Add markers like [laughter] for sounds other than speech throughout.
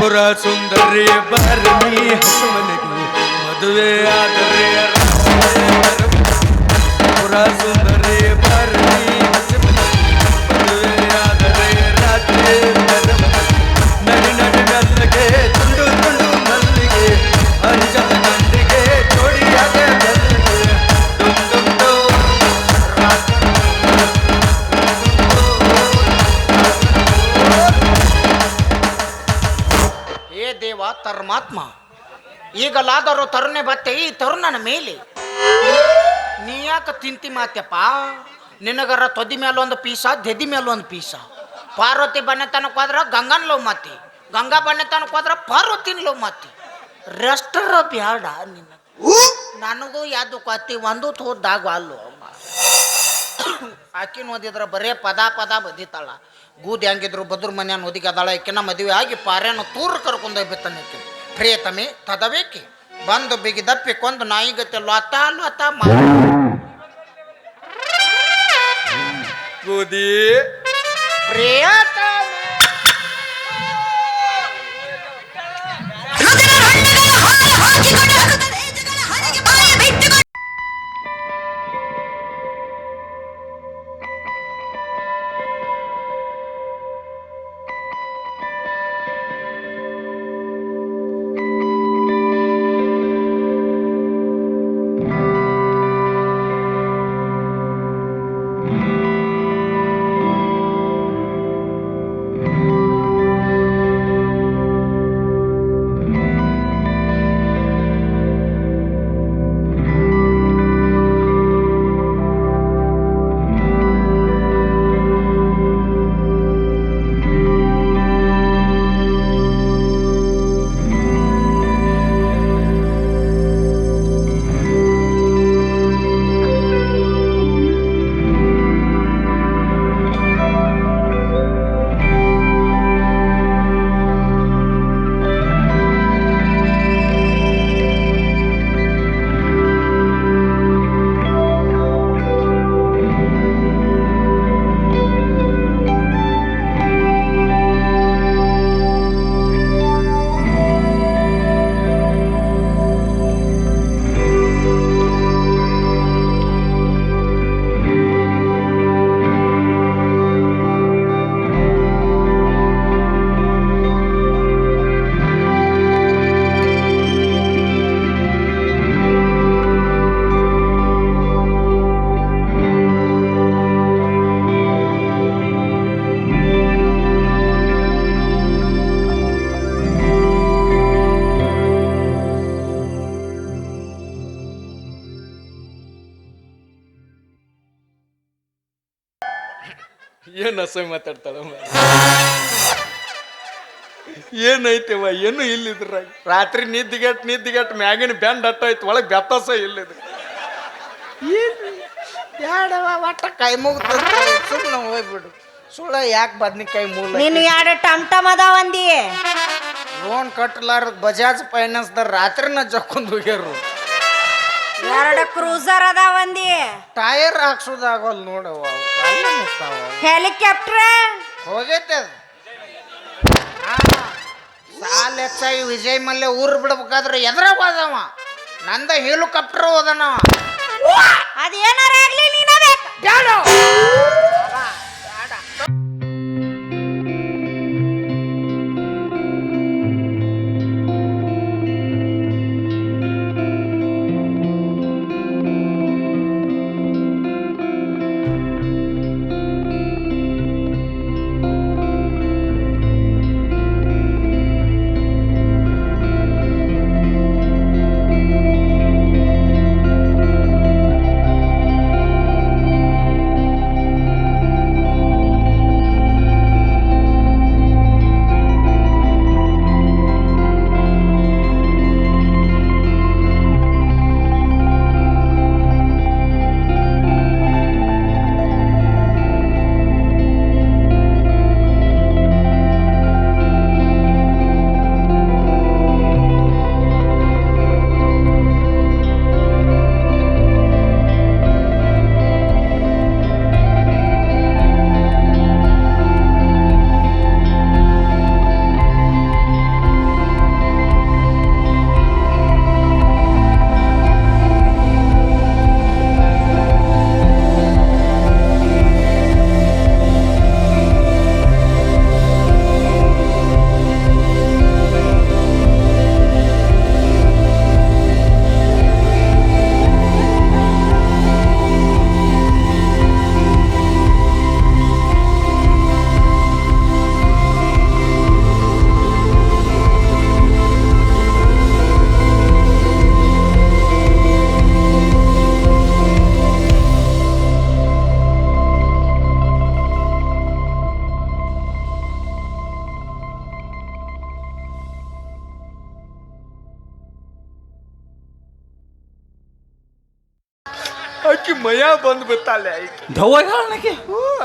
ಪುರ ಸುಂದರಿ ಬರನಿ ಹಸುಮನೆಗೆ ಮದುವೆ ಆದರೆ ಪುರ ಸುಂದರಿ ಬರನಿ ಹಸುಮನೆಗೆ ಮದುವೆ ಆದರೆ ರಾತ್ರಿ ನಡಿ ನಡಿ ಮೆಲ್ಲಗೆ ಈಗಲಾದರೂ ತರುಣೆ ಬತ್ತೆ ಈ ತರುಣನ ಮೇಲೆ. ನೀ ಯಾಕೆ ತಿಂತಿ ಮಾತ್ಯಪ್ಪ? ನಿನಗರ ತೊದಿ ಮೇಲೊಂದು ಪೀಸ, ದೆದಿ ಮೇಲೊಂದು ಪೀಸ. ಪಾರ್ವತಿ ಬಣ್ಣತನಕ್ಕೆ ಹೋದ್ರೆ ಗಂಗನ್ ಲವ್ ಮಾತಿ. ಗಂಗಾ ಬಣ್ಣತನಕ್ಕೆ ಹೋದ್ರೆ ಪಾರ್ವತಿನ ಲವ್ ಮಾತಿ. ರೆಸ್ಟರ ಬ್ಯಾಡ ನಿನ್ನ ನನಗೂ ಯಾವ್ದು ಕತ್ತಿ ಒಂದು ತೋದಾಗ ಅಲ್ಲೋ ಆಕಿನ ಓದಿದ್ರ ಬರೇ ಪದ ಪದ ಬದಿತಾಳ. ಗೂದಿ ಹಂಗಿದ್ರು ಬದ್ರ ಮನೆಯನ್ನು ಓದಿಗೆ ಅದಾಳ. ಮದುವೆ ಆಗಿ ಪಾರ್ಯಾನ ತೂರು ಕರ್ಕೊಂಡೋಗ್ಬಿತ್ತಾನೆ ಆಕಿನ ಪ್ರಿಯತಮೆ ತದವೇಕಿ? ಬಂದು ಬಿಗಿ ದಪ್ಪಿ ಕೊಂದು ನಾಯಿಗತ್ತೆ ಲೊತ ಲೊತ ಮಾ ಏನ್ ಅಸಹ್ಯ ಮಾತಾಡ್ತಾಳಮ್ಮ ಏನೈತೆವ ಏನು ಇಲ್ಲಿದ್ರ ರಾತ್ರಿ ನಿದ್ದಿಗೆಟ್ ನಿದ್ದಿಗೆಟ್ ಮ್ಯಾಗಿನ ಬ್ಯಾಂಡ್ ಅಟ್ಟೋಯ್ತು ಒಳಗೆ ಬೆತ್ತಸ ಇಲ್ಲಿದ್ರು ಯಾಡವ ಒಟ್ಟ ಕೈ ಮುಗ್ದು ಸುಮ್ಮನೆ ಹೋಗ್ಬಿಡು. ಸುಳ್ಳ ಯಾಕೆ ಬದ್ನಿಕಾಯಿ ಮೂಲ ನೀನು ಎರಡು ಟಮ್ ಟಮ್ ಅದಾವ ಅಂದಿ. ಲೋನ್ ಕಟ್ಟಲಾರ್ದ ಬಜಾಜ್ ಫೈನಾನ್ಸ್ದಾರ ರಾತ್ರಿನ ಜಕ್ಕೊಂಡ್ ಹೋಗ್ಯಾರು ಎರಡು ಕ್ರೂಸರ್ ಅದಾವ ಅಂದಿ. ಟೈರ್ ಹಾಕ್ಸೋದಾಗಲ್ ನೋಡವ ಅವು. ಹೆಲಿಕಾಪ್ಟರ್? ಹೋಗೈತೆ ಸಾಲ್ ಹೆಚ್ಚಾಗಿ ವಿಜಯ್ ಮಲ್ಯ ಊರ್ ಬಿಡ್ಬೇಕಾದ್ರೆ ಎದ್ರ ಹೋದವ? ನಂದ ಹೆಲಿಕಾಪ್ಟರ್ ಹೋದನವ. ಅದೇನಾರ ಆಗ್ಲಿ ನೀನ ಬೇಕು. ಮಯ ಬಂದು ಬಿತ್ತಲ್ಲೇ ದವ್ವ ಹೇಳನಕ್ಕೆ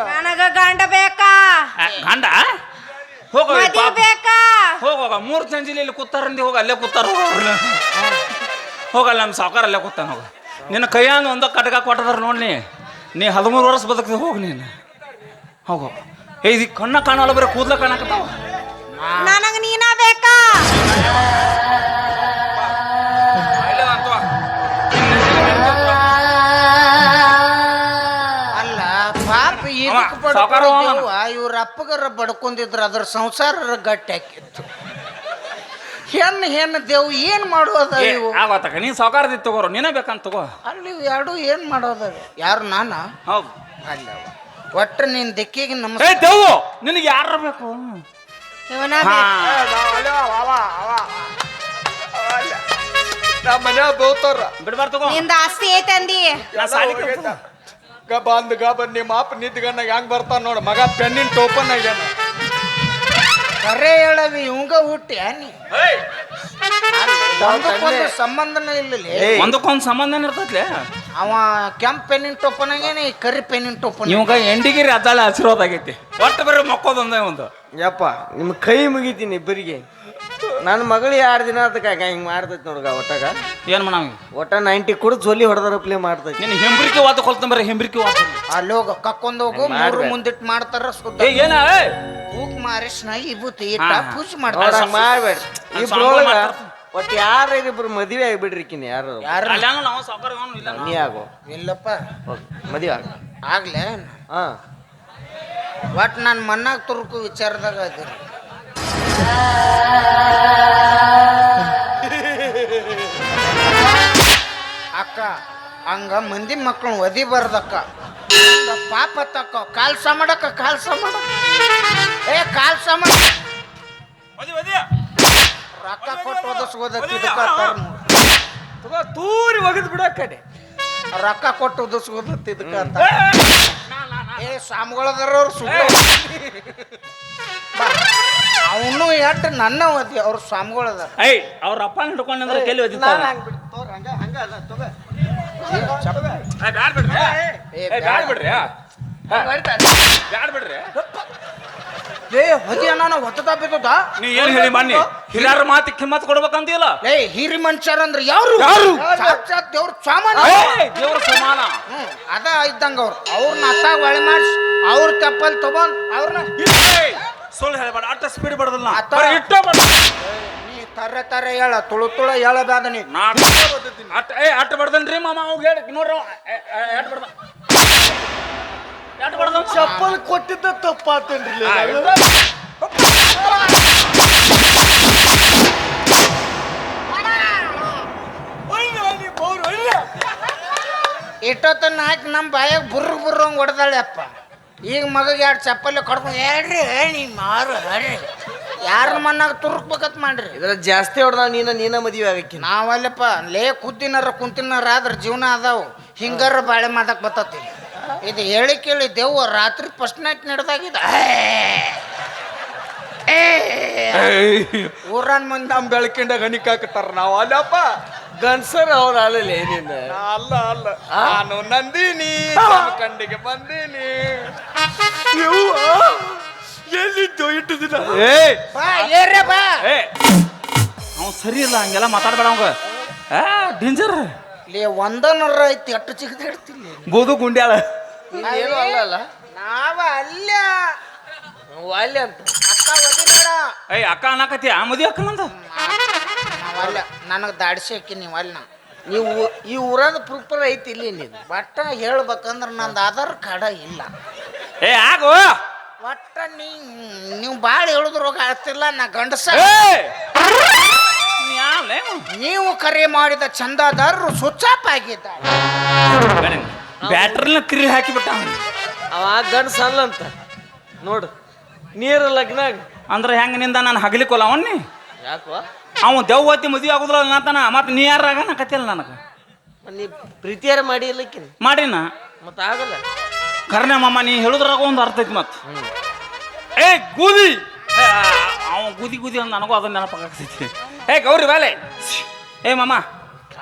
ನನಗ ಗಂಡ ಬೇಕಾ? ಗಂಡ? ಹೋಗ. ಮದಿ ಬೇಕಾ? ಹೋಗ ಹೋಗ. ಮೂರು ಸಂಜಿಲಿ ಇಲ್ಲಿ ಕೂತಾರಂದಿ ಹೋಗ ಅಲ್ಲೇ ಕೂತಾರ ಹೋಗಲ್ಲ ನಮ್ಮ ಸಾವುಕಾರ ಅಲ್ಲೇ ಕೂತಾನ ಹೋಗ. ನಿನ್ನ ಕೈಯಾನ ಒಂದ ಕಟಕ ಕೊಟ್ಟದಾರ ನೋಡಿ ನೀ. ಹದಿಮೂರು ವರ್ಷ ಬದುಕ್ತಿ ಹೋಗಿ ನೀನು. ಹೋಗ. ಏ ಇದು ಕಣ್ಣ ಕಾಣಲ್ಲ ಬರೀ ಕೂದ್ಲ ಕಾಣಕತ್ತಾವ. ನನಗ ನೀನ ಬೇಕಾ? ಸಾವ್ಕಾರ ಇವ್ರ ಅಪ್ಪಗರ ಬಡ್ಕೊಂಡಿದ್ರ ಅದ್ರ ಸಂಸಾರ ಗಟ್ಟಿ ಹಾಕಿತ್ತು. ಹೆಣ್ಣು ಹೆಣ್ಣು ದೇವ್ ಏನ್ ಮಾಡೋದ ಇವು? ಆಗತ್ತಕ ನೀನ್ ಸಾವುಕಾರದಿ ತಗೋರು ನೀನೇ ಬೇಕಂತ ತಗೋ. ಅಲ್ಲಿ ಇವ್ ಎರಡು ಏನ್ ಮಾಡೋದ ಯಾರು ನಾನ? ಹೌದು. ಅಲ್ಲ. ಒಟ್ಟ ನಿನ್ ದಿಕ್ಕಿಗೆ ಏ ನಮಸ್ಕಾರ ದೇವು ನಿನಗೆ ಯಾರ ಬೇಕು? ಇವನ ಹಾ. ನಮ್ಮ ಮನ್ಯಾಗ ಬೋತಾರ ಬಿಡ್ಬಾರ್ ತಗೋ. ನಿಂದ ಆಸ್ತಿ ಐತಂದಿ? ನಾ ಸಾಲಿ ಕಲ್ತು. ಗ ಬಂದ್ ಗ ಬಂದ್ ನಿಮ್ಮ ಅಪ್ಪ ನಿದ್ಗಣ್ಣಾಗ ಹೆಂಗ್ ಬರ್ತಾನ ನೋಡ. ಮಗ ಪೆನ್ನಿನ ಟೋಪನ್ ಆಗ್ಯಾನ ಕರೆ ಹೇಳವಿ ಇವಂಗ ಹುಟ್ಟಿ ನೀ? ಏಯ್, ಒಂದಕ್ಕೊಂದು ಸಂಬಂಧನ ಇಲ್ಲ ಒಂದಕ್ಕೊಂದ್ ಸಂಬಂಧನ ಇರ್ತೈತ್ಲೆ? ಅವ ಕೆಂಪ್ ಪೆನ್ನಿನ ಟೊಪ್ಪನಾಗೇನೆ ಈ ಕರಿ ಪೆನ್ನಿನ ಟೋಪನ್ ಇವಾಗ ಎಂಡಿಗಿರಿ ಆಶೀರ್ವಾದ ಆಗೈತಿ. ಒಟ್ಟು ಬರೀ ಮಕ್ಕೋದೊಂದೇ ಒಂದು ಯಪ್ಪ ನಿಮ್ಮ ಕೈ ಮುಗಿತೀನಿ ಇಬ್ಬರಿಗೆ. ನನ್ನ ಮಗಳು ಎರಡು ದಿನ ಅದಕ್ಕೆ ಹಿಂಗೆ ಮಾಡ್ತೈತಿ ನೋಡ್ಗ ಒಟ್ಟಾಗ. ಏನ್ ಮಾಡಂಗ ಒಟ್ಟ ನೈಂಟಿ ಕುಡಿದು ಜೊಲಿ ಹೊಡೆದ್ರ ಪ್ಲೇ ಮಾಡ್ತೈತಿ. ನಿನ್ನ ಹೆಂಬ್ರಿಕೆ ವಾತ ಕೊಲ್ತಾನ ಬರೀ ಹೆಂಬ್ರಿಕೆ ವಾತ. ಅಲ್ಲಿ ಹೋಗ ಕಕ್ಕೊಂಡ್ ಹೋಗು ಮೂರು ಮಾಡ್ಬೇಡ. ಮುಂದಿಟ್ ಮಾಡ್ತಾರ ಸುದ್ದ. ಏ ಏನ ಏ? ಕೂಗ್ ಮಾರಿಸ್ನ ವಿಭೂತಿ ಇಟ್ಟ ಪೂಜ್ ಮಾಡ್ತಾರ. ಮಾಡ್ಬೇಡ ನಾನ್ ಇಬ್ರೊಳಗ. ಒಟ್ಟು ಯಾರ ಇಬ್ರು ಮದುವೆ ಆಗಿಬಿಡ್ರಿ ಕಿನಿ ಯಾರು? ಯಾರು? ನಾವು ಸಾವ್ಕಾರ ಇಲ್ಲ ನೀ ಆಗೋ. ಇಲ್ಲಪ್ಪ. ಮದುವೆ ಆಗ. ಆಗ್ಲೇ ಹಾಂ. ಒಟ್ ನನ್ನ ಮನ್ನಾಗ ತುರುಕು ವಿಚಾರದಾಗ ಅದಿರಿ [laughs] ಅಕ್ಕ ಹಂಗ ಮಂದಿ ಮಕ್ಕಳು ಒದಿ ಬರ್ದಕ್ಕ. ಪಾಪ ತಕ್ಕ ಕಾಲ್ಸ ಮಾಡಕ್ಕ ಕಾಲ್ಸ ಮಾಡಕ್ಕ. ಏ ಕಾಲ್ಸ ಮಾಡ ಒದಿ, ಒದಿ. ರೊಕ್ಕ ಕೊಟ್ಟು ಒದಸ್ಕೋದಕ್ಕೆ. ತೂರಿ ಒಗದ್ ಬಿಡ ರೊಕ್ಕ ಕೊಟ್ಟು ಒದಸ್ಕೋದಕ್ಕೆ ಇದಕ್ಕ ಅಂತ ಏ, ಸ್ವಾಮಿಗಳದಾರವ್ರು ಸುಳ್ಳು. ಅವನು ಎಟ್ ನನ್ನ ಓದಿ ಅವ್ರ ಸ್ವಾಮಿಗಳದಾರ ಏಯ್ ಅವ್ರ ಅಪ್ಪ ಹಿಡ್ಕೊಂಡ್ರೆ ಕೆಲ ಒದಿತಾರ ಏ, ಬ್ಯಾಡ್ ಬಿಡ್ರಿ. ಏ, ಏ, ಬ್ಯಾಡ್ ಬಿಡ್ರಿ. ಬ್ಯಾಡ್ ಬಿಡ್ರಿ. ಏ ಹೊದಿ ಅಣ್ಣ ಹೊತ್ತದ ಬಿದ್ದದ ನೀ ಏನು ಹೇಳಿ ಮನ್ನಿ? ಹಿರಿಯರ ಮಾತಿ ಕಿಮ್ಮತ್ ಕೊಡ್ಬೇಕಂತಿಲ್ಲ? ಏ ಹಿರಿ ಮನುಷ್ಯರ ಅಂದ್ರೆ ಯಾರು? ಯಾರು? ಸಾಕ್ಷಾತ್ ದೇವ್ರ ಸಾಮಾನು ದೇವ್ರ ಸಮಾನ. ಅದ ಇದ್ದಂಗ ಅವ್ರು. ಅವ್ರನ್ನ ಅತ್ತಾಗ ಒಳೆ ಮಾಡಿಸ್ ಅವ್ರ ತಪ್ಪಲ್ಲಿ ತಗೊಂಡ್ ಅವ್ರನ್ನ ಸುಳ್ಳು ಹೇಳಬೇಡ ಅಟ್ಟ ಸ್ಪೀಡ್ ಬಡದಲ್ಲ. ಅತ್ತ. ಇಟ್ಟ ಬಡ. ನೀ ತರ ತರ ಹೇಳ ತುಳು ತುಳು ಹೇಳಬೇಡ ನೀ. ನಾ ಅಟ್ಟ ಏ ಅಟ್ಟ ಬಡ್ದನ್ರಿ ಮಾಮ ಅವ್ ಹೇಳಿ. ನೋಡ್ರಿ ಅವ. ಏ, ಬಡ್ದ. ಚಪ್ಪಲ್ ಕೊಟ್ಟಿದ್ದ ತಪ್ಪಾತೇನ್ರಿ ಇಟ್ಟೊತ್ತ ಹಾಕಿ ನಮ್ಮ ಬಾಯಾಗ ಬುರ್ರ ಬುರ್ರಂಗ್ ಹಂಗೆ ಹೊಡೆದಾಳೆ ಅಪ್ಪ. ಈಗ ಮಗಗೆ ಎರಡು ಚಪ್ಪಲಿ ಕಡ್ಕೊಂಡು ಹೇಳ್ರಿ ನೀ ಮಾರು ಹೇಳ್ರಿ. ಯಾರ ಮನ್ನಾಗ ತುರುಕ್ಬೇಕತ್ ಮಾಡ್ರಿ. ಇದ್ರ ಜಾಸ್ತಿ ಹೊಡೆದ ನೀನ ನೀನ ಮದುವೆ ಆಗಕ್ಕೆ ನಾವಲ್ಲಪ್ಪ ಲೇ ಕುದ್ದಿನಾರ ಕುಂತಿನಾರ ಆದ್ರೆ ಜೀವನ ಅದಾವು. ಹಿಂಗಾರ ಬಾಳೆ ಮಾದಕ್ ಬರ್ತತಿ. ಇದು ಹೇಳಿ ಕೇಳಿ ದೇವ್ವ ರಾತ್ರಿ ಫಸ್ಟ್ ನೈಟ್ ನಡೆದಾಗಿದ ಊರನ್ ಮಂದಿ ನಮ್ಮ ಬೆಳಕಿಂಡ ಗಣಿಕ್ ಹಾಕ್ತಾರ ನಾವು. ಅಲ್ಲಪ್ಪ ಗಂಡ್ಸರ್ ಅವ್ರ ಅಲ್ಲಲ್ಲ ಏನಿಲ್ಲ ಅಲ್ಲ ಅಲ್ಲ. ನಾನು ನಂದಿನಿ ಕಂಡಿಗೆ ಬಂದೀನಿ. ಎಲ್ಲಿದ್ದು ಇಟ್ಟು ದಿನ? ಏ ಬಾ ಏರ್ಯ ಬಾ. ಏ! ಅವ್ ಸರಿ ಇಲ್ಲ ಹಂಗೆಲ್ಲ ಮಾತಾಡ್ಬೇಡ ಅವಂಗ. ಆ ಡೇಂಜರ್. ಲೇ ಒಂದನರ ಐತಿ ಅಟ್ಟು ಚಿಕ್ಕದಿಡ್ತೀನಿ ಗೋದು ಗುಂಡ್ಯಾಳ ಏನು ಅಲ್ಲ ಅಲ್ಲ? ನಾವ ಅಲ್ಲ. ವಾಲ್ಯ ಅಂತ. ಅಕ್ಕ ಒದಿಬೇಡ ಏಯ್ ಅಕ್ಕ ಅನ್ನಕತ್ತಿ ಆ ಮದಿ ಅಕ್ಕನಂದ ನಾವಲ್ಲ ನನಗೆ ದಾಡ್ಸಿ ಹಾಕಿ ನೀವು ಅಲ್ಲ ನೀವು ಈ ಊರಾಗ ಪ್ರೂಪರ್ ಐತಿ ಇಲ್ಲಿ ನೀನು ಬಟ್ಟ ಹೇಳ್ಬೇಕಂದ್ರೆ ನಂದು ಆಧಾರ್ ಕಾರ್ಡ ಇಲ್ಲ. ಏ ಆಗೋ. ಒಟ್ಟ ನೀ ನೀವು ಭಾಳ ಹೇಳಿದ್ರು ಆಗ್ತಿಲ್ಲ ನಾ ಗಂಡಸ? ನೀವು ಕರೆ ಮಾಡಿದ ಚಂದಾದಾರರು ಸ್ವಿಚ್ ಆಫ್ ಆಗಿದ್ದಾರೆ. ಬ್ಯಾಟ್ರಿನ ಕಿರಿ ಹಾಕಿಬಿಟ್ಟ. ಅವ ಗಂಡಸ ಅಲ್ಲ ಅಂತ ನೋಡು ನೀರು ಲಗ್ನ ಅಂದ್ರೆ ಹೆಂಗ ನಿಂದ ನಾನು ಹಗಲಿಕೊಲ್ಲ ಅವನ್ನಿ? ಯಾಕೋ? ಅವ ದೆವ್ವತ್ತಿ ಮದುವೆ ಆಗುದಿಲ್ಲ ಅನ್ನತಾನ ಮತ್ತೆ ನೀ ಯಾರಾಗ ಕತ್ತಿಲ್ಲ ನನಗೆ. ನೀ ಪ್ರೀತಿಯಾರ ಮಾಡಿ ಇಲ್ಲಕ್ಕಿನ ಮಾಡಿನ? ಮತ್ತೆ ಆಗಲ್ಲ. ಕರ್ನೆ ಮಾಮ ನೀ ಹೇಳುದ್ರಾಗ ಒಂದು ಅರ್ಥ ಐತಿ ಮತ್ತೆ ಏ ಗೂದಿ! ಅವ ಗುದಿ ಗುದಿ ಅಂತ ನನಗೂ ಅದನ್ನ ನೆನಪಾಗ್ತೈತಿ ಏ ಗೌರಿ ಬಾಲೆ. ಏ ಮಾಮ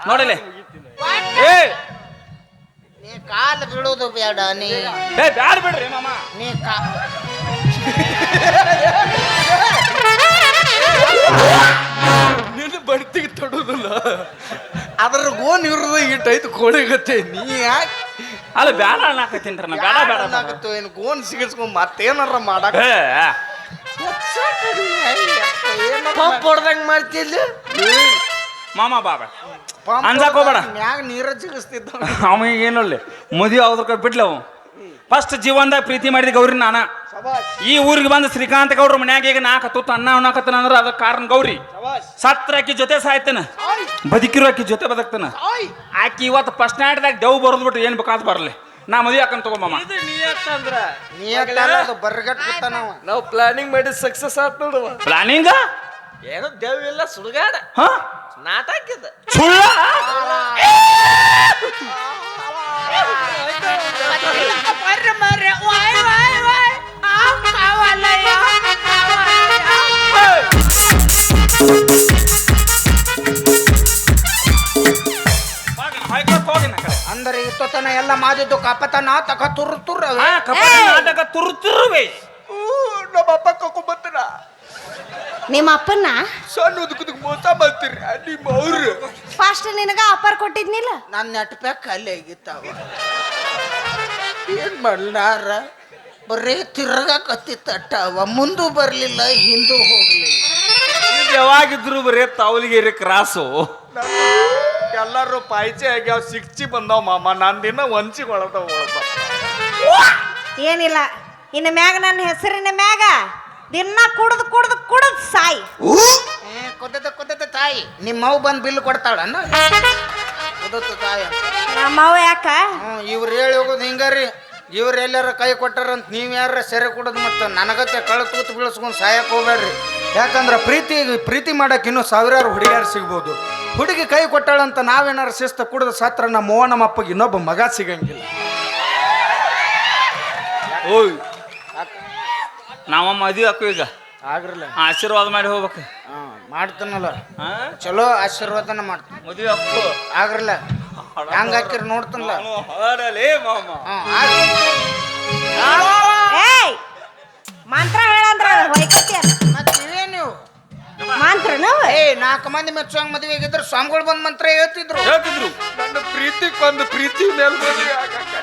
ನೋಡಲೆ. ಏ ನೀ ಕಾಲು ಬೀಳೋದು ಬೇಡ ನೀ. ಏ ಬ್ಯಾಡ ಬಿಡ್ರಿ ಮಾಮ. ನೀ ಕಾ [laughs] ನಿನ್ನ ಬಡ್ತಿಗೆ ತೊಡೋದಿಲ್ಲ. ಅದ್ರ ಗೋನ್ ಇರೋದು ಇಟ್ಟೈತು ಕೋಳಿಗತ್ತೆ ನೀ ಯಾಕೆ? ಅಲ್ಲ ಬೇಡ ಅನ್ನಾಕತ್ತೀನಿ ನಾ ಬೇಡ ಬೇಡ ಬೇಡ. ಆಗತ್ತೋ ಏನು ಗೋನ್ ಸಿಗಿಸ್ಕೊಂಡ್ ಮತ್ತೇನಾರ ಮಾಡಕ್? ಏ ಪಂಪ್ ಹೊಡ್ದಂಗ್ ಮಾಡ್ತಿಲ್ಲ ಮಾಮ ಬಾಬಾ ಅಂಜಾಕ್ ಹೋಗ್ಬೇಡ. ಮ್ಯಾಗ ನೀರ ಸಿಗಿಸ್ತಿದ್ದ ಅವ ಏನಲ್ಲ ಮದುವೆ ಅವ್ರ ಬಿಡ್ಲ ಅವ ಫಸ್ಟ್ ಜೀವನದಾಗ ಪ್ರೀತಿ ಮಾಡಿದ ಗೌರಿ ನಾನ. ಈ ಊರಿಗೆ ಬಂದ ಶ್ರೀಕಾಂತ ಗೌಡ್ರ ಮನ್ಯಾಗ ಈಗ ನಾಲ್ಕು ತುತ್ತು ಅನ್ನ ಉಣ್ಣಾಕತ್ತನ ಅಂದ್ರೆ ಅದ ಕಾರಣ ಗೌರಿ. ಸತ್ರ ಆಕಿ ಜೊತೆ ಸಾಯ್ತಾನ? ಬದುಕಿರೋ ಆಕಿ ಜೊತೆ ಬದುಕ್ತಾನ? ಆಕಿ ಇವತ್ತು ಫಸ್ಟ್ ನೈಟ್ದಾಗ ದೇವ್ ಬರೋದು ಬಿಟ್ಟು ಏನ್ ಬೇಕಾದ್ ಬರಲಿ. ನಾ ಮದುವೆ ಹಾಕಂತ ತಗೋ ಮಾಮ. ಇದು ನಿಯತ್ತಂದ್ರ ಬರ್ಗಟ್ ಬಿತ್ತಾನವ ನಾವು ಪ್ಲಾನಿಂಗ್ ಮಾಡಿ ಸಕ್ಸಸ್ ಆತ್ ಪ್ಲಾನಿಂಗ್ ಪ್ಲಾನಿಂಗ ಏನೋ ದೇವಿಲ್ಲ ಸುಡುಗಾಡ. ಹಾ? ನಾಟಕ ಇದು. ಸುಳ್ಳ? ಹಾಯ್ಕೊತ್ ಹೋಗಿ ನಾ ಕಡೆ. ಅಂದರೆ ಇತ್ತನ ಎಲ್ಲ ಮಾದಿದ್ದು ಕಪತನ ತಕ ತುರು ತುರ್ರ ನಾಟಕ ತುರು ತುರುವೆ ನಮ್ಮ ಅಪ್ಪ ಕರ್ಕೊಂಬತ್ತಾರ ನಿಮ್ಮ ಅಪ್ಪನ್ನ? ಸಣ್ಣ ಉದಕದಕ್ಕೆ ಮೋಸ ಮಾಡ್ತೀರಿ ನಿಮ್ಮ ಅವ್ರು. ಫಾಸ್ಟ್ ನಿನಗ ಆಫರ್ ಕೊಟ್ಟಿದ್ನಿಲ್ಲ? ನನ್ನ ನೆಟ್ ಪ್ಯಾಕ್ ಅಲ್ಲಿ ಆಗಿತ್ತಾವ ಏನ್ ಮಾಡ್ಲಾರ? ಬರೇ ಅವ ಮುಂದೂ ಬರಲಿಲ್ಲ ಹಿಂದೂ ಹೋಗ್ಲಿಲ್ಲ. ಇದು ಯಾವಾಗಿದ್ರು ಬರೀ ತಾವಲಿಗೆರೆ ಕ್ರಾಸು. ಎಲ್ಲರೂ ಪಾಯ್ಚೆ ಆಗ್ಯಾವ ಸಿಕ್ಚಿ ಬಂದಾವ ಮಾಮ. ನಂದಿನ ದಿನ ಒಳದ ಏನಿಲ್ಲ ಇನ್ನು ಮ್ಯಾಗ ನನ್ನ ಹೆಸರಿನ ಮ್ಯಾಗ. ದಿನ ಕುಡ್ದು ಕುಡ್ದು ಕುಡ್ದು ಸಾಯಿ. ಕುದ್ದದ ಕುದ್ದದ ತಾಯಿ. ನಿಮ್ಮವ್ ಬಂದು ಬಿಲ್ ಕೊಡ್ತಾಳ ಕುದತ್ತ ತಾಯಿ. ನಮ್ಮವ್ವ ಯಾಕ? ಹ್ಞೂ ಇವ್ರು ಹೇಳಿ ಹೋಗೋದು ಹಿಂಗಾರಿ. ಇವ್ರು ಎಲ್ಲಾರ ಕೈ ಕೊಟ್ಟಾರಂತ ನೀವು ಯಾರ ಸೆರೆ ಕೊಡೋದು ಮತ್ತು ನನಗತ್ತೆ ಕಳೆ ತೂತು ಬೀಳಿಸ್ಕೊಂಡು ಸಾಯಕ್ಕೆ ಹೋಗ್ಬೇಡ್ರಿ. ಯಾಕಂದ್ರೆ ಪ್ರೀತಿ ಪ್ರೀತಿ ಮಾಡಕ್ಕೆ ಇನ್ನೂ ಸಾವಿರಾರು ಹುಡುಗಿಯರು ಸಿಗ್ಬೋದು. ಹುಡುಗಿ ಕೈ ಕೊಟ್ಟಾಳಂತ ನಾವೇನಾರು ಶಿಸ್ತ ಕುಡಿದ ಸತ್ರ ನಮ್ಮ ಅವ್ವ ನಮ್ಮ ಅಪ್ಪಗೆ ಇನ್ನೊಬ್ಬ ಮಗ ಸಿಗಂಗಿಲ್ಲ. ಓಯ್ ನಾವ ಮದುವೆ ಹಾಕು ಈಗ. ಆಗ್ರಲ್ಲ. ಆಶೀರ್ವಾದ ಮಾಡಿ ಹೋಗ್ಬೇಕು. ಹಾಂ ಮಾಡ್ತಾನಲ್ಲ? ಚಲೋ ಆಶೀರ್ವಾದನ ಮಾಡ್ತಾನೆ ಮದುವೆ ಹಾಕು ಆಗ್ರಲ್ಲ. ಹೆಂಗ್ ಹಾಕಿರ ನೋಡ್ತಾನಲ್ಲ ಹಾಡಲೇ ಮಾಮ. ಏಯ್! ಮಂತ್ರ ಹೇಳಂದ್ರ ಹೊಯ್ಕತ್ತಿ ಮತ್ತೆ ನೀವು? ಮಂತ್ರನು ಏ ನಾಲ್ಕು ಮಂದಿ ಮೆಚ್ಚುವಂಗ ಮದುವೆ ಆಗಿದ್ರು ಸ್ವಾಮಿಗಳು ಬಂದ್ ಮಂತ್ರ ಹೇಳ್ತಿದ್ರು. ಹೇಳ್ತಿದ್ರು. ನನ್ನ ಪ್ರೀತಿ ಕೊಂದು ಪ್ರೀತಿ ಮೇಲೆ ಮದುವೆ ಆಗಕ್ಕ.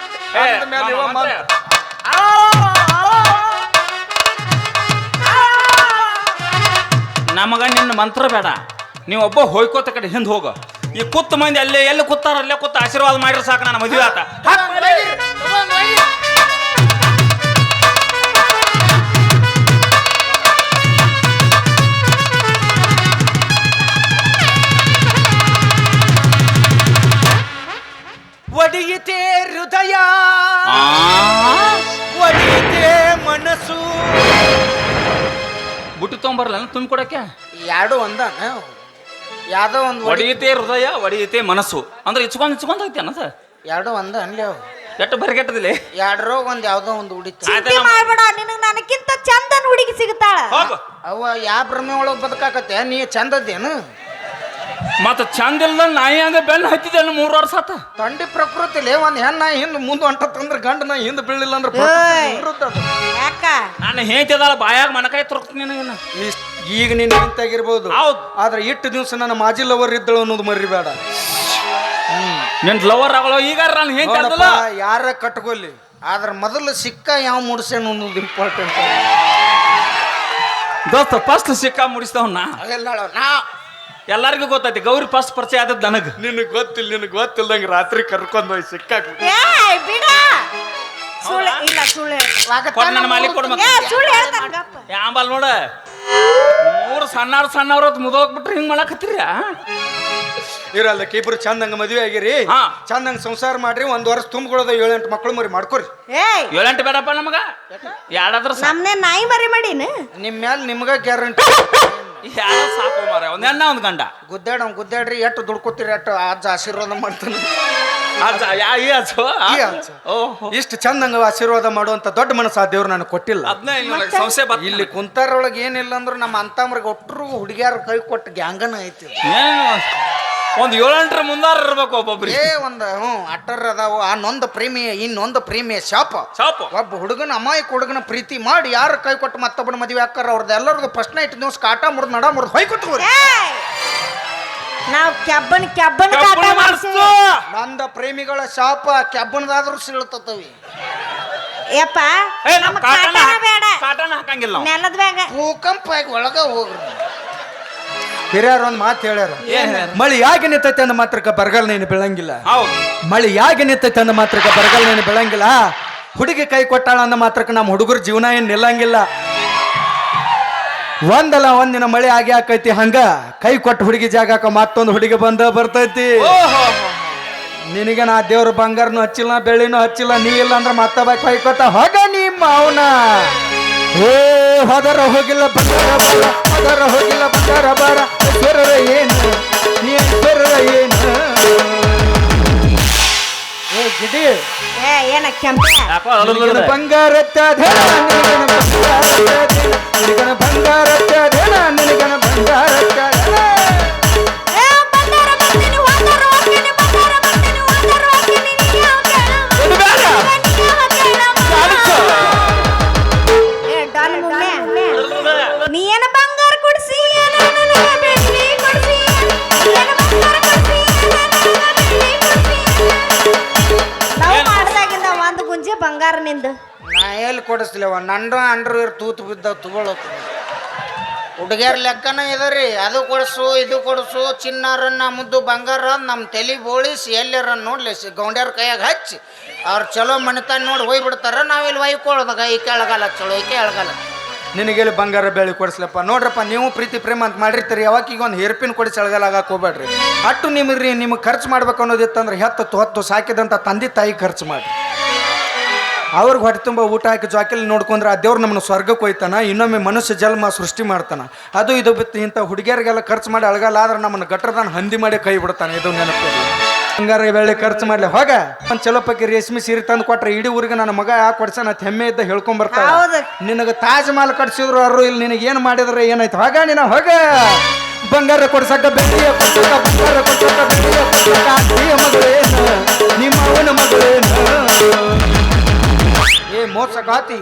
ಅಂದ ಮೇಲೆ ಇವ ಮಂತ್ರ. ಮಂತ್ರ. ನಮಗ ನಿನ್ನ ಮಂತ್ರ ಬೇಡ. ನೀವೊಬ್ಬ ಒಬ್ಬ ಹೋಯ್ಕೋತ ಕಡೆ ಹಿಂದೆ ಹೋಗ. ಈ ಕುತ್ತ ಮಂದಿ ಅಲ್ಲೇ ಎಲ್ಲಿ ಕೂತಾರ ಅಲ್ಲೇ ಕೂತ ಆಶೀರ್ವಾದ ಮಾಡಿದ್ರೆ ಸಾಕು ನಾನು ಮದುವೆ ಆತ. ಒಡಿಯಿತೆ ಹೃದಯ. ಒಡಿಯಿತೆ ಮನಸ್ಸು. ಬುಟ್ಟು ತೊಗೊಂಬರಲ್ಲ ತುಂಬ ಕೊಡಕ್ಕೆ ಎರಡು ಒಂದ ಯಾವ್ದೋ ಒಂದು ಒಡಿ ಒಡೆಯುತ್ತೆ ಹೃದಯ ಒಡೆಯುತ್ತೆ ಮನಸ್ಸು. ಅಂದ್ರೆ ಇಚ್ಕೊಂಡ್ ಇಚ್ಕೊಂಡ್ ಹೋಗ್ತಿ ಸರ್? ಎರಡು ಒಂದು ಅನ್ಲಿ ಅವು. ಎಷ್ಟು ಬರಿಗೆಟ್ಟದಿಲ್ಲ ಎರಡರೋ ಒಂದು ಯಾವುದೋ ಒಂದು ಉಡಿತು ಚಿಂತೆ ಮಾಡ್ಬೇಡ ನಿನಗೆ ನನಕ್ಕಿಂತ ಚಂದನ್ ಹುಡುಗಿ ಸಿಗುತ್ತಾಳ. ಹೋಗು. ಅವ ಯಾವ ಭ್ರಮೆ ಒಳಗೆ ಬದುಕಾಕತ್ತೆ? ನೀ ಚಂದದ್ದೇನು? ಮತ್ತ ಚಂದ ಇಲ್ದ ನಾಯಿ ಅಂದ್ರೆ ಬೆನ್ನ ಹತ್ತಿದ್ದೆ ಮೂರು ವರ್ಷ ಆತ ತಂಡಿ ಪ್ರಕೃತಿಲಿ ಒಂದ್ ಹೆಣ್ಣ ಹಿಂದ್ ಮುಂದೆ ಹೊಂಟತ್ತಂದ್ರ ಗಂಡ ನಾ ಹಿಂದ್ ಬೀಳಿಲ್ಲ ಅಂದ್ರೆ ಏಯ್. ವಿರುದ್ಧ ಯಾಕ? ನಾನು ಹೇಳ್ತಿದ್ದಲ್ಲ ಬಾಯಾಗ ಮನಕಾಯಿ ತುರ್ಕ್ತೀನಿ ನಿನಗಿನ್ನ. ಇಷ್ಟ್- ಈಗ ನೀನು ನಿಂತಾಗಿರ್ಬೋದು ಹೌದ್. ಆದ್ರೆ ಇಟ್ಟು ದಿವಸ ನನ್ನ ಮಾಜಿ ಲವರ್ ಇದ್ದಳು ಅನ್ನೋದು ಮರಿಬೇಡ. ನಿನ್ ಲವರ್ ಆಗಲ್ಲ ಈಗ ನಾನು ಹೇಳ್ತಿದ್ದಲ್ಲ. ನೋಡಪ್ಪ, ಯಾರ ಕಟ್ಕೊಲ್ಲಿ ಆದ್ರೆ ಮೊದಲು ಸಿಕ್ಕ ಯಾವ ಮುಡ್ಸೇನು ಅನ್ನೋದು ಇಂಪಾರ್ಟೆಂಟ್ ದೋಸ್ತ ಫಸ್ಟ್ ಸಿಕ್ಕ ಮುಡಿಸ್ತವ್ ನಾ ನಾ ಎಲ್ಲರಿಗೂ ಗೊತ್ತೈತಿ ಗೌರಿ ಫಸ್ಟ್ ಪರಿಚಯ ಆದದ್ದು ನನಗೆ. ನಿನಗೆ ಗೊತ್ತಿಲ್ಲ ನಿನಗೆ ಗೊತ್ತಿಲ್ದಂಗೆ ರಾತ್ರಿ ಕರ್ಕೊಂಡ್ ಹೋಗಿ ಸಿಕ್ಕಾಕ್ಬಿಟ್ಟು. ಏಯ್ ಬಿಡ. ಸುಳ್ಳು ಇಲ್ಲ ಸುಳ್ಳು ಕೊಡ್ ನನ್ನ ಮಾಲಿಕ್ ಸುಳ್ಳು ಯಾಂಬಲ್ ನೋಡ. ಮೂರು ಸಣ್ಣವ್ರು ಸಣ್ಣವ್ರ ಮುದೋಗ್ಬಿಟ್ರೆ ಹಿಂಗ್ ಮಾಡಕತ್ತೀರಿ ಇರಲ್ಲ ಇಬ್ರು ಚಂದಂಗ ಮದುವೆ ಆಗಿರಿ. ಹಾ. ಚಂದಂಗ ಸಂಸಾರ ಮಾಡ್ರಿ ಒಂದ್ ವರ್ಷ ತುಂಬಿಕೊಳ್ಳೋದ ಏಳೆಂಟು ಮಕ್ಕಳು ಮರಿ ಮಾಡ್ಕೊರಿ. ಏಯ್. ಏಳೆಂಟು ಬೇಡಪ್ಪ ನಮಗ? ಎರಡಾದ್ರ ಸಾಕು ನಮ್ನೆ ನಾಯಿ ಮರಿ ಮಾಡೀನಿ. ನಿಮ್ ಮ್ಯಾಲ ನಿಮ್ಗ ಗ್ಯಾರಂಟಿ. ಎರಡು ಸಾಕು ಮಾರ ಒಂದ್ ಹೆಣ್ಣ ಒಂದ್ ಗಂಡ. ಗುದ್ದಾಡ ಗುದ್ದಾಡ್ರಿ ಎಷ್ಟು ದುಡ್ಕೋತೀರಿ ಎಷ್ಟು ಅಜ್ಜ ಆಶೀರ್ವಾದ ಮಾಡ್ತಾನೆ. ಅಜ್ಜ, ಯಾ ಈ ಅಜ್ಜು? ಈ ಅಜ್ಜ. ಓಹೋ. ಇಷ್ಟು ಚಂದಂಗ ಆಶೀರ್ವಾದ ಮಾಡುವಂತ ದೊಡ್ಡ ಮನಸ್ಸು ಆ ದೇವ್ರು ನನಗೆ ಕೊಟ್ಟಿಲ್ಲ. ಅದ್ನ ಇಲ್ಲ ನನಗೆ ಸಂಶಯ ಬತ್ತ ಇಲ್ಲಿ ಕುಂತಾರೊಳಗೆ ಏನಿಲ್ಲ ಅಂದ್ರೆ ನಮ್ಮ ಅಂತಮ್ರಿಗೆ ಒಟ್ಟರು ಹುಡುಗಿಯರು ಕೈ ಕೊಟ್ಟು ಗ್ಯಾಂಗನ ಐತಿ. ಏನು ಒಂದ್ ಏಳೆಂಟರ ಮುಂದಾರ ಇರ್ಬೇಕು ಒಬ್ಬೊಬ್ರಿ ಏ ಒಂದು ಹ್ಞೂ ಅಟ್ಟರ್ ಅದಾವು. ಆ ನೊಂದ ಪ್ರೇಮಿ ಇನ್ನೊಂದು ಪ್ರೇಮಿಯ ಶಾಪ. ಶಾಪ. ಒಬ್ಬ ಹುಡುಗನ ಅಮಾಯಕ ಹುಡುಗನ ಪ್ರೀತಿ ಮಾಡಿ ಯಾರು ಕೈ ಕೊಟ್ಟು ಮತ್ತೊಬ್ಬನ ಮದುವೆ ಹಾಕಾರ ಅವ್ರದ್ದು ಎಲ್ಲರದು ಪ್ರಶ್ನೆ ಇಟ್ಟು ದಿವಸ ಕಾಟ ಮುರಿದು ನಡ ಮುರಿದು ಹೊಯ್ಕೊಟ್ಕೋರಿ ನಾವು ನಾವ್ ಕೆಬ್ಬನ್ ಕೆಬ್ಬನ್ ಕಾಟ ನಂದ ಪ್ರೇಮಿಗಳ ಶಾಪ ಕೆಬ್ಬನದಾದ್ರೂ ಸೀಳ್ತತವಿ ಯಪ್ಪ ಕಾಟನ ಬೇಡ. ಕಾಟನ ಹಾಕಂಗಿಲ್ಲ ನೆಲದ ಬ್ಯಾಗ. ಭೂಕಂಪ ಆಗಿ ಒಳಗ ಹೋಗ್ರಿ. ಹಿರಿಯರು ಒಂದು ಮಾತು ಹೇಳ್ಯಾರ. ಮಳೆ ಯಾಕೆ ನಿಂತೈತೆ ಅಂದ ಮಾತ್ರಕ್ಕ ಬರಗಾಲ ನೀನು ಬೆಳಂಗಿಲ್ಲ? ಮಳೆ ಯಾಕೆ ನಿಂತೈತೆ ಅಂದ ಮಾತ್ರಕ್ಕ ಬರಗಾಲ ನೀನು ಬೆಳಂಗಿಲ್ಲ? ಹುಡುಗಿ ಕೈ ಕೊಟ್ಟಾಳ ಅಂದ ಮಾತ್ರಕ್ಕ ನಮ್ಮ ಹುಡುಗರ ಜೀವನ ಏನು ನಿಲ್ಲಂಗಿಲ್ಲ. ಒಂದಲ್ಲ ಒಂದಿನ ಮಳೆ ಆಗಿ ಹಾಕೈತಿ ಹಂಗ ಕೈ ಕೊಟ್ಟ ಹುಡುಗಿ ಜಾಗಕ್ಕ ಮತ್ತೊಂದು ಹುಡುಗಿ ಬಂದ ಬರ್ತೈತಿ. ನಿನಗೆ ನಾ ದೇವ್ರ ಬಂಗಾರನು ಹಚ್ಚಿಲ್ಲ ಬೆಳ್ಳಿನೂ ಹಚ್ಚಿಲ್ಲ ನೀ ಇಲ್ಲ ಅಂದ್ರೆ ಮತ್ತೊಬ್ಬ ಕೈ ಕೊಟ್ಟ ಹೋಗ ನಿಮ್ಮ ಅವನ ಏ ಹೋದರ ಹೋಗಿಲ್ಲ ಬಂಗಾರ ಹೋಗಿಲ್ಲ. ಯಾಕೋ ನಿನಗನ ಅಳಲದ ಬಂಗಾರ ತ್ಯಾಧೇನ, ನಿನಗನ ಬಂಗಾರ ತ್ಯಾಧೇನ, ನಿನಗನ ಬಂಗಾರ ತ್ಯಾಧೇನ, ನಿನಗನ ಬಂಗಾರ ಎಲ್ಲಿ ಕೊಡಿಸ್ಲಿವ ಅಂಡ್ರ ತೂತು ಬಿದ್ದ ತುಗೊಳಕ್. ಹುಡುಗಿಯರ್ ಲೆಕ್ಕನ ಇದರಿ. ಅದು ಕೊಡಿಸು, ಇದು ಕೊಡಿಸು, ಚಿನ್ನಾರನ್ನ, ಮುದ್ದು ಬಂಗಾರ ನಮ್ಮ ತಲೆ ಬೋಳಿಸಿ ಎಲ್ಲಾರ ನೋಡ್ಲಿ ಗೌಂಡ್ಯಾರ ಕೈಯಾಗ ಹಚ್ಚಿ, ಅವ್ರು ಚಲೋ ಮಣಿತಾನ ನೋಡಿ ಹೋಗ್ಬಿಡ್ತಾರ. ನಾವಿಲ್ಲಿ ಒಯ್ಕೊಳ್ಳೋದಾಗ ಈ ಕೆಳಗಾಲ ಚಲೋ, ಈ ಕೆಳಗಾಲ. ನಿನಗೆಲ್ಲಿ ಬಂಗಾರ ಬೆಳಿ ಕೊಡಿಸ್ಲಪ್ಪ? ನೋಡ್ರಪ್ಪ, ನೀವು ಪ್ರೀತಿ ಪ್ರೇಮ ಅಂತ ಮಾಡಿರ್ತೀರಿ. ಯಾವಾಗ ಒಂದು ಹೇರ್ಪಿನ್ ಕೊಡಿಸಿ ಆಗಕ್ಕೆ ಹೋಗ್ಬೇಡ್ರಿ ಅಟ್ಟು ನಿಮ್ರಿ ನಿಮಗೆ ಖರ್ಚು ಮಾಡ್ಬೇಕು ಅನ್ನೋದಿತ್ತಂದ್ರೆ ಹೆತ್ತು ಹೊತ್ತು ಸಾಕಿದಂಥ ತಂದೆ ತಾಯಿ ಖರ್ಚು ಮಾಡಿ ಅವ್ರಿಗೆ ಹೊಟ್ಟೆ ತುಂಬ ಊಟ ಹಾಕಿ ಜಾಕಿಲಿ ನೋಡ್ಕೊಂಡ್ರೆ ಆ ದೇವ್ರು ನಮ್ಮನ್ನು ಸ್ವರ್ಗಕ್ಕೆ ಹೋಯ್ತಾನ ಇನ್ನೊಮ್ಮೆ ಮನುಷ್ಯ ಜನ್ಮ ಸೃಷ್ಟಿ ಮಾಡ್ತಾನ. ಅದು ಇದು ಬಿತ್ತು ಇಂಥ ಹುಡುಗಿಯರಿಗೆಲ್ಲ ಖರ್ಚು ಮಾಡಿ ಅಳಗಲ್ಲ ಆದ್ರೆ ನಮ್ಮನ್ನು ಗಟ್ಟರದಾನ ಹಂದಿ ಮಾಡಿ ಕೈ ಬಿಡ್ತಾನೆ ಇದು ನೆನಪು ಬಂಗಾರ ಬೆಳ್ಳಿ ಖರ್ಚು ಮಾಡಲಿ ಹೋಗ. ಒಂದು ಚಲೋ ಪಕ್ಕಿ ರೇಷ್ಮೆ ಸೀರೆ ತಂದು ಕೊಟ್ರೆ ಇಡೀ ಊರಿಗೆ ನನ್ನ ಮಗ ಯಾಕೆ ಕೊಡ್ಸ ಅಂತ ಹೆಮ್ಮೆ ಇದ್ದ ಹೇಳ್ಕೊಂಬರ್ತಾನೆ. ನಿನಗೆ ತಾಜ್ ಮಹಲ್ ಕಟ್ಸಿದ್ರು ಅವರು ಇಲ್ಲಿ ನಿನಗೆ ಏನು ಮಾಡಿದ್ರೆ ಏನಾಯ್ತು? ಹೋಗ ನೀನ ಹೋಗ. ಬಂಗಾರ ಕೊಡ್ಸಕ್ಕ ಬೆಳ್ಳಿಯ ಕೊಡ್ಸಕ್ಕ ಬಂಗಾರ ಕೊಡ್ಸಕ್ಕ ಬೆಳ್ಳಿಯ ಕೊಡ್ಸಕ್ಕ ಮಗಳು ಮಗಳೇನು? ಏ ಮೋಸಗಾತಿ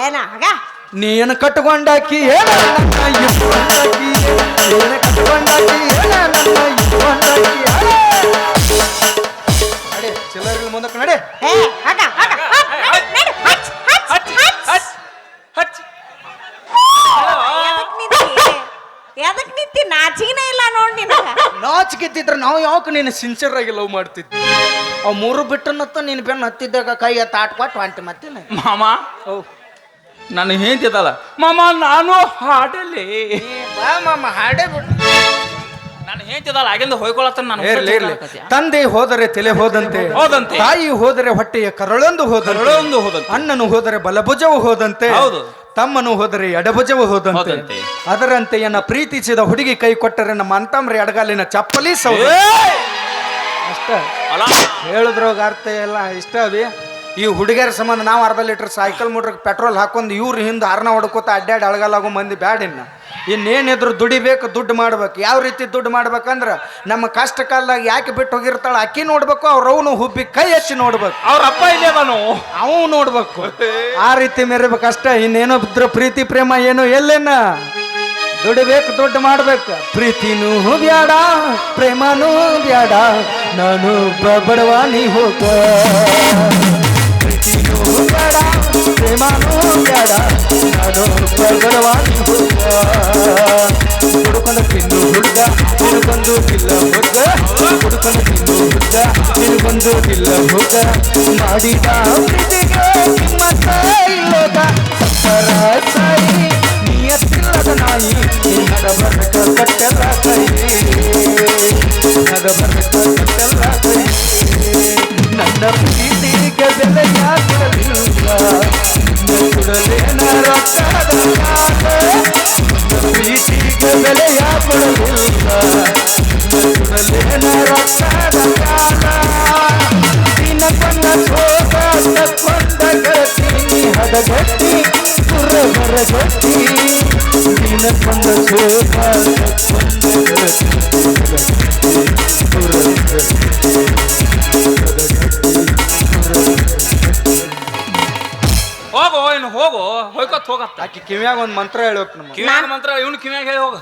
ಏನ ಆಗ ನೀನು ಕಟ್ಕೊಂಡಾಕಿ ಏನ ನನ್ನ ಇಟ್ಕೊಂಡಾಕಿ ನೀನು ಕಟ್ಕೊಂಡಾಕಿ ಏನ ನನ್ನ ನಡೆ ಮುಂದಕ್ಕೆ ನಡೆ. ಏ ಆಗ ಆಗ ಹಚ್ ನಡು ಹಚ್ ಹಚ್ ಹಚ್. ಹಚ್ ಎದಕ್ ನಿಂತಿ ಎದಕ್ ನಿಂತಿ ನಾಚಿಗೆನೇ ಇಲ್ಲ ನೋಡ್ ನಿನಗ? ನಾಚಿಕೆತ್ತಿದ್ರೆ ನಾವು ಯಾಕೆ ನೀನು ಸಿನ್ಸಿಯರ್ ಆಗಿ ಲವ್ ಮಾಡ್ತಿದ್ವಿ? ಅವ್ ಮೂರು ಬಿಟ್ಟನತ್ತ ನೀನು ಬೆನ್ನು ಹತ್ತಿದ್ದಾಗ ಕೈ ಎತ್ತ ಆಟ್ಕೊಟ್ಟು ಹೊಂಟಿ ಮತ್ತೆ ಮಾಮ ನಾನು ಹೇಳ್ತಿದ್ದಲ್ಲ ಮಾಮ ನಾನು ಹಾಡಲಿ ಬಾ ಮಾಮ ಹಾಡೇ ಬಿಟ್ಟು ನಾನು ಹೇಳ್ತಿದ್ದಲ್ಲ ಆಗಿಂದ ಹೋಯ್ಕೊಳತ್ತ ನಾನು ಇರ್ಲಿ ಇರ್ಲಿ. ತಂದೆ ಹೋದರೆ ತಲೆ ಹೋದಂತೆ ಹೋದಂತೆ. ತಾಯಿ ಹೋದರೆ ಹೊಟ್ಟೆಯ ಕರಳೊಂದು ಹೋದ ಕರಳೊಂದು ಹೋದಂತೆ. ಅಣ್ಣನು ಹೋದರೆ ಬಲಭುಜವು ಹೋದಂತೆ ಹೌದು. ತಮ್ಮನು ಹೋದರೆ ಎಡಭುಜವು ಹೋದಂತೆ. ಹೋದಂತೆ. ಅದರಂತೆ ಎನ್ನ ಪ್ರೀತಿಸಿದ ಹುಡುಗಿ ಕೈ ಕೊಟ್ಟರೆ ನಮ್ಮ ಅಂತಮ್ರಿ ಎಡಗಾಲಿನ ಚಪ್ಪಲಿ ಸೌದ. ಅಷ್ಟ. ಅಲ್ಲ ಹೇಳಿದ್ರೋಗ ಅರ್ಥ ಎಲ್ಲ ಇಷ್ಟ ಅವಿ ಈ ಹುಡುಗಿಯರ ಸಂಬಂಧ ನಾವು ಅರ್ಧ ಲೀಟರ್ ಸೈಕಲ್ ಮೋಟ್ರ್ ಪೆಟ್ರೋಲ್ ಹಾಕೊಂಡು ಇವ್ರ ಹಿಂದೆ ಹರ್ನ ಹೊಡ್ಕೋತ ಅಡ್ಡಾಡಿ ಅಳಗಾಲಾಗೋ ಮಂದಿ ಬ್ಯಾಡ ಇನ್ನ. ಇನ್ನೇನಿದ್ರು ದುಡಿಬೇಕು ದುಡ್ಡು ಮಾಡ್ಬೇಕು. ಯಾವ ರೀತಿ ದುಡ್ಡು ಮಾಡ್ಬೇಕಂದ್ರೆ ನಮ್ಮ ಕಷ್ಟ ಕಾಲದಾಗ ಯಾಕೆ ಬಿಟ್ಟು ಹೋಗಿರ್ತಾಳ ಅಕ್ಕಿ ನೋಡ್ಬೇಕು ಅವ್ರ ಅವನು ಹುಬ್ಬಿ ಕೈ ಹಚ್ಚಿ ನೋಡ್ಬೇಕು. ಅವ್ರ ಅಪ್ಪ ಇಲ್ಲೇ ಅವನು. ಅವು ನೋಡ್ಬೇಕು. ಆ ರೀತಿ ಮೆರಿಬೇಕು ಅಷ್ಟ ಇನ್ನೇನೋ ಬಿದ್ರು ಪ್ರೀತಿ ಪ್ರೇಮ ಏನು ಎಲ್ಲೇನ ದುಡಿಬೇಕು ದುಡ್ಡು ಮಾಡ್ಬೇಕು. ಪ್ರೀತಿನೂ ಬ್ಯಾಡ ಪ್ರೇಮನೂ ಬ್ಯಾಡ. ನಾನು ಬಡವ ನೀ ಹೋಗ. ಪ್ರೀತಿನೂ ಬ್ಯಾಡ ಪ್ರೇಮನೂ ಬ್ಯಾಡ ನಾನು ಬಡವ ನೀ ಹೋಗ ಹುಡುಕೊಂಡ ತಿನ್ನು ಹುಡುಗ ನೀನು ಬಂದು ಇಲ್ಲ ಹುಡುಗ ಹುಡುಕೊಂಡ ತಿನ್ನು ಹುಡುಗ ನೀನು ಬಂದು ಇಲ್ಲ ಹುಡುಗ ಮಾಡಿದ ಪ್ರೀತಿಗೆ ಕಿಮ್ಮತ್ತ ಇಲ್ಲದ ಸತ್ತರ ಸಾಯಿ ನಿಯತ್ತಿಲ್ಲದ ನಾಯಿ ನಿನ್ನದ ಬರ್ಕ ಕಟ್ಟಲ್ಲ ಕೈ ನದ ಬರ್ಕ ಕಟ್ಟಲ್ಲ ಕೈ ನನ್ನ ಪ್ರೀತಿಗೆ ಬೆಲೆ ಯಾಕಿರಲಿಲ್ಲ ಕೊಡಲೇನ ರಕ್ತದ ಪ್ರೀತಿಗೆ ಬೆಲೆ ಯಾಕೊಡಲಿಲ್ಲ ಕೊಡಲೇನ ರಕ್ತದ ಕಾಲ ನಿನ್ನ ತಕ್ಕೊಂಡ ಗೆಳತಿ ಹದಗಟ್ಟಿ ಸುರವರ ಗಟ್ಟಿ ನಿನ್ನ ಕಣ್ಣ ತಕ್ಕೊಂಡ ಹೋಗತ್ತ? ಆಕಿ ಕಿವ್ಯಾಗ ಒಂದ್ ಮಂತ್ರ ಹೇಳ್ಬೇಕು ನಮ್ಗೆ. ಕಿವ್ಯಾಗ ಮಂತ್ರ ಇವ್ನು ಕಿವಿಯಾಗ ಹೇಳಿ ಹೋಗ.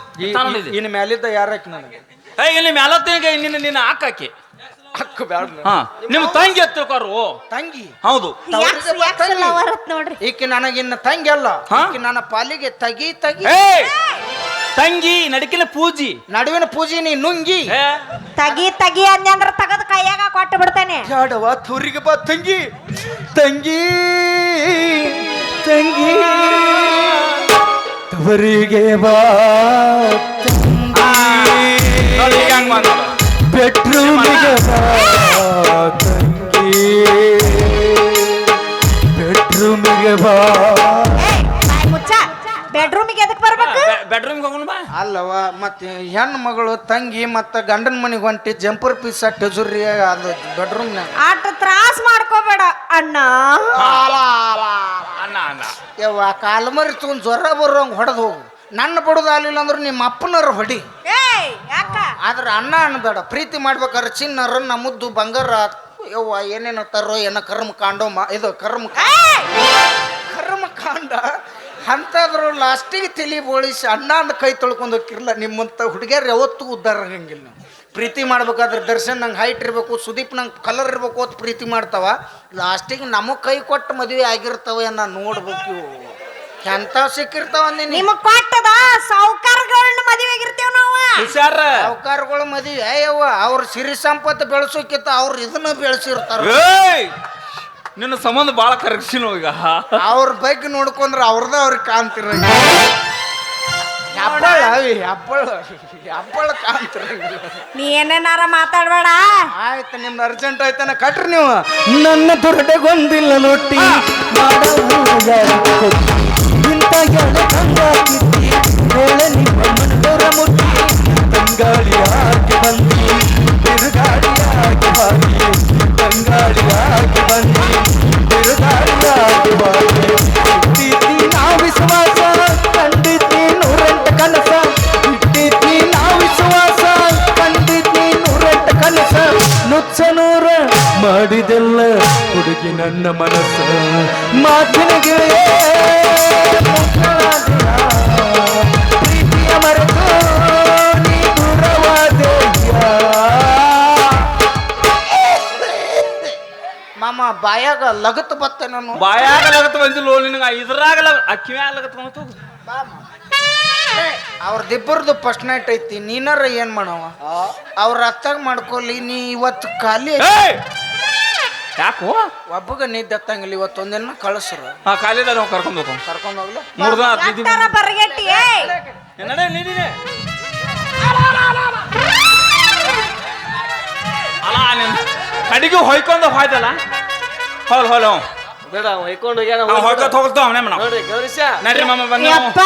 ಇನ್ ಮ್ಯಾಲಿದ್ದ ಯಾರಕ್ಕೆ ನನಗೆ? ಏ ಇಲ್ಲಿ ಮ್ಯಾಲತ್ತಿನ ನಿನ್ನ ನಿನ್ನ ಹಾಕಾಕಿ ಅಕ್ಕ ಬ್ಯಾಡ ಹಾ ನಿಮ್ ತಂಗಿ ಎತ್ತಿರ್ಕಾರು ತಂಗಿ? ಹೌದು. ತವರಿಗೆ ನೋಡ್ರಿ. ಈಕಿ ನನಗಿನ್ನ ತಂಗಿ ಅಲ್ಲ. ಹಾ? ಈಕಿ ನನ್ನ ಪಾಲಿಗೆ ತಗಿ ತಗಿ. ಏ ತಂಗಿ ನಡಕಿನ ಪೂಜಿ. ನಡುವಿನ ಪೂಜಿ ನೀ ನುಂಗಿ. ಏ. ತಗಿ ತಗಿ ಅಂದ್ರ ತಗದ ಕೈಯಾಗ ಕೊಟ್ಟು ಬಿಡ್ತಾನೆ ಬಾ ತುರಿಗೆ ಬಾ ತಂಗಿ. ತಂಗಿ. ತಂಗಿ. ತವರಿಗೆ ಬಾ ಬೆಡ್ರೂಮಿಗೆ ಬಾ ತಂಗಿ. ಬೆಡ್ರೂಮಿಗೆ ಬಾ. ಏಯ್, ಬಾಯ್ ಮುಚ್ಚ. ಬೆಡ್ರೂಮಿಗೆ ಎದಕ್ ಬರ್ಬೇಕು? ಬೆ- ಬೆಡ್ರೂಮ್ಗೆ ಹೋಗೋಣ ಬಾ. ಅಲ್ಲವ ಮತ್ತೆ ಹೆಣ್ಣು ಮಗಳು ತಂಗಿ ಮತ್ತ ಗಂಡನ ಮನೆಗೆ ಹೊಂಟಿ ಜಂಪರ್ ಪೀಸ್ ಟೆಜುರಿ ಅದು ಬೆಡ್ರೂಮ್ನಾಗ ಆಟ ತ್ರಾಸ್ ಮಾಡ್ಕೋಬೇಡ. ಅಣ್ಣ. ಅಣ್ಣ ಅಣ್ಣ. ಯವ್ವ ಕಾಲ್ಮರಿ ತಗೊಂಡು ಜ್ವರ ಬರೋಂಗ್ ಹೊಡೆದು ಹೋಗು. ನನ್ನ ಬಡದಾಗಲಿಲ್ಲ ಅಂದ್ರೆ ನಿಮ್ಮ ಅಪ್ಪನರ ಹೊಡಿ. ಏಯ್ ಯಾಕ? ಆದ್ರೆ ಅಣ್ಣ ಅನ್ಬೇಡ. ಪ್ರೀತಿ ಮಾಡ್ಬೇಕಾದ್ರೆ ಚಿನ್ನರ ನಮ್ಮದ್ದು ಬಂಗಾರ ಯವ್ವ ಏನೇನೋ ತರೋ ಏನೋ ಕರ್ಮ ಕಾಂಡೋ ಮಾ ಇದು ಕರ್ಮ! ಕರ್ಮ ಕಾಂಡ. ಅಂತಾದ್ರು ಲಾಸ್ಟಿಗೆ ತಿಳಿ ಬೋಳಿಸಿ ಅಣ್ಣ ಅಂದ್ ಕೈ ತೊಳ್ಕೊಂಡು ಹೋಗಿರಲ್ಲ ನಿಮ್ಮಂತ ಹುಡುಗಿಯರು ಯಾವತ್ತೂ ಉದ್ಧಾರ ಆಗಂಗಿಲ್ಲ. ನಾವು ಪ್ರೀತಿ ಮಾಡ್ಬೇಕಾದ್ರೆ ದರ್ಶನ್ ನಂಗೆ ಹೈಟ್ ಇರಬೇಕು ಸುದೀಪ್ ನಂಗೆ ಕಲರ್ ಇರಬೇಕು ಅಂತ ಪ್ರೀತಿ ಮಾಡ್ತಾವ. ಲಾಸ್ಟಿಗೆ ನಮಗೆ ಕೈ ಕೊಟ್ಟು ಮದುವೆ ಆಗಿರ್ತಾವೆ ಅನ್ನ ನೋಡ್ಬೇಕು ಎಂತ ಸಿಕ್ಕಿರ್ತಾವ ನಿಮಗೆ ನಿಮಗ್ ಕೊಟ್ಟದ ಸಾವುಕಾರಗಳನ್ನ ಮದುವೆಗಿರ್ತೇವ್ ನಾವು. ಹುಷಾರ. ಸಾವುಕಾರಗಳು ಮದುವೆ ಅಯ್ಯವ್ವ ಅವ್ರ ಸಿರಿ ಸಂಪತ್ತು ಬೆಳೆಸೋಕ್ಕಿಂತ ಅವ್ರು ಇದನ್ನ ಬೆಳೆಸಿರ್ತಾರ. ಏಯ್! ನಿನ್ನ ಸಂಬಂಧ ಭಾಳ ಕರೆಕ್ಷನ್ ಈಗ. ಅವ್ರ ಬಗ್ಗೆ ನೋಡ್ಕೊಂಡ್ರೆ ಅವ್ರದ ಅವ್ರಿಗೆ ಕಾಣ್ತಿರ ಹಬ್ಬಳ ಅಪ್ಪಳ ಅಪ್ಪಳ ಕಾಣ್ತಿರಂಗಿಲ್ಲ ನೀ ಏನೇನಾರ ಮಾತಾಡ್ಬೇಡ. ಆಯ್ತು ನಿಮ್ದು ಅರ್ಜೆಂಟ್ ಆಯ್ತಾನ ಕಟ್ರಿ ನೀವು. ನನ್ನ ದೊಡ್ಡಗೊಂದಿಲ್ಲ ನೋಟಿ ಇಂಥ ಹೇಳ ನಿಮ್ಮ ಮುಟ್ಟಿ. ಬಂದಿ. ಬಂದಿ. ಲಗತ್ ಬತ್ತೆ ನಾನು. ಬಾಯಾಗಲಾಗತ್ತ ಬಂದಿಲ್ಲ ನಿನಗ ಇದ್ರಾಗಲ ಲಗತ್ ಬಂತು ಅವ್ರದಿಬ್ಬರದು ಫಸ್ಟ್ ನೈಟ್ ಐತಿ ನೀನಾರ ಏನ್ ಮಾಡವ? ಅವ್ರ ಅತ್ತಾಗ ಮಾಡ್ಕೊಲಿ ನೀ ಇವತ್ತು ಖಾಲಿ. ಯಾಕೋ? ಒಬ್ಬಗ ನಿದ್ದೆ ಹತ್ತಂಗಿಲ್ಲ ಒಂದೇನ ಕಳಿಸ್ರು. ಹಾ ಕಾಲಿದಾಗ ನಾವು ಕರ್ಕೊಂಡು ಹೋಗೋ. ಕರ್ಕೊಂಡು ಹೋಗ್ಲಿ. ಮೂರ್ ದಿನ. ಬರ್ಗೆಟ್ಟಿ ನಡೆ ನೀನೇ ಅಲ್ಲ ನಿನ್ ಕಡಿಗೆ ಹೊಯ್ಕೊಂಡು ಹೋಯ್ತಲ್ಲ? ಹೋಲ್ ಹಲೋ ಬೇಡ ಹೊಯ್ಕೊಂಡು ಹೋಗ್ಯಾನ ಅವ್ ಹೊಯ್ಕೊತ್ ಹೋಗ್ತಾವ ಅವನೇ ಮನ ನೋಡ್ರಿ ಗೌರೀಶ. ನಡ್ರಿ ಮಮ್ಮ ಬಂದ ಯಪ್ಪ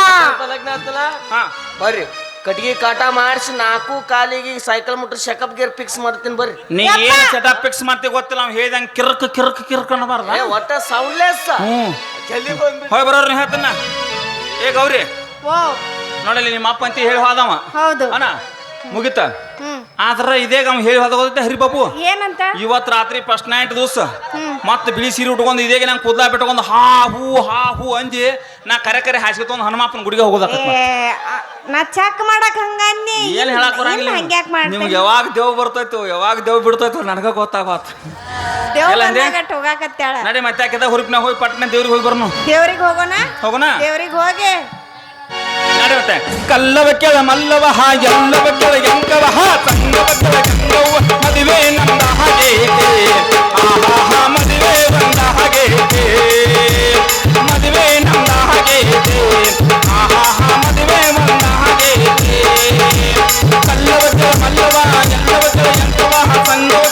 ಲಗ್ನ ಆತಲ್ಲ? ಹಾ. ಬರ್ರಿ ಕಟ್ಗಿ ಕಾಟ ಮಾಡಿಸಿ ನಾಲ್ಕು ಕಾಲಿಗೆ ಸೈಕಲ್ ಮುಟ್ರಿ ಶಕಪ್ ಗೇರ್ ಫಿಕ್ಸ್ ಮಾಡ್ತೀನಿ ಬರ್ರಿ. ನೀ ಏನ್ ಸೆಟಪ್ ಫಿಕ್ಸ್ ಮಾಡ್ತಿ ಗೊತ್ತಿಲ್ಲ ಅವ್ನು ಹೇಳ್ದಂಗೆ ಕಿರ್ಕ್ ಕಿರ್ಕ್ ಕಿರ್ಕ್ ಅನ್ನಬಾರ್ದ? ಏ ಒಟ್ಟ ಸೌಂಡ್ಲೆಸ್ ಹ್ಞೂ. ಜಲ್ದಿ ಬಂದ್ರಿ ಹೋಯ್ ಬರೋರ್ರಿ ಹೇಳ್ತಾನ. ಏ ಗೌರಿ. ಓ. ನೋಡಲಿ ನಿಮ್ಮ ಅಪ್ಪ ಅಂತ ಹೇಳಿ ಹೋದವ. ಹೌದು. ಅಣ್ಣ ಮುಗಿತ? ಆದ್ರ ಇದೇಗ ಅವ್ನು ಹೇಳಿ ಹೋದ ಹರಿ ಹರಿಬಾಬು ಏನಂತ? ಇವತ್ತು ರಾತ್ರಿ ಫಸ್ಟ್ ನೈಟ್ ದಿವಸ. ಮತ್ತೆ ಬಿಳಿ ಸೀರೆ ಉಟ್ಕೊಂಡು ಇದೇಗೆ ನಂಗೆ ಕೂದಲ ಬಿಟ್ಕೊಂಡು ಹಾ ಹೂ ಹಾ ಹೂ ಅಂಜಿ ನಾ ಕರೆ ಕರೆ ಹಾಸ್ಕೊತಂದು ಹನುಮಪ್ಪನ ಗುಡಿಗೆ ಹೋಗೋದ ನಾ ಚೆಕ್ ಮಾಡಕ್ ಹಂಗನ್ನಿ ಏನ್ ಹೇಳಕ್ ಬರಂಗಿಲ್ಲ ನಿಮ್ಗೆ ಯಾವಾಗ ದೇವ್ ಬರ್ತೈತೋ ಯಾವಾಗ ದೇವ್ ಬಿಡ್ತೈತೋ ನನಗ ಗೊತ್ತಾಗತ್ ದೇವ್ರ ಬಂದಾಗ ಹೋಗಾಕತ್ತಾಳ ನಡಿ ಮತ್ತೆ ಹುರುಪ್ನ ಹೋಗಿ ಪಟ್ನ ದೇವ್ರಿಗೆ ಹೋಗಿ ಬರ್ನು. ದೇವ್ರಿಗೆ ಹೋಗೋಣ? ಹೋಗೋಣ? ದೇವ್ರಿಗೆ ಹೋಗಿ. ನಡೆಯುತ್ತೆ. ಕಲ್ಲವ ಕೆಳ ಮಲ್ಲವ ಹಾ ಎಲ್ಲವ ಕೆಳ ಎಂಕವ ಹಾ, ಸಂಗವ ಕೆಳ ಕಂಗವ ಮದುವೆ ನಂದ ಹಾಗೆ. ಆಹಾ ಮದುವೆ ಬಂದ ಹಾಗೆ. ಮದುವೆ ನಂದ ಹಾಗೆ. ಆಹಾ ಮದುವೆ ಬಂದ ಹಾಗೆ. ಕಲ್ಲವ ಕೆಳ ಮಲ್ಲವ ಎಲ್ಲವ ಕೆಳ ಎಂಕವ ಹಾ, ಸಂಗವ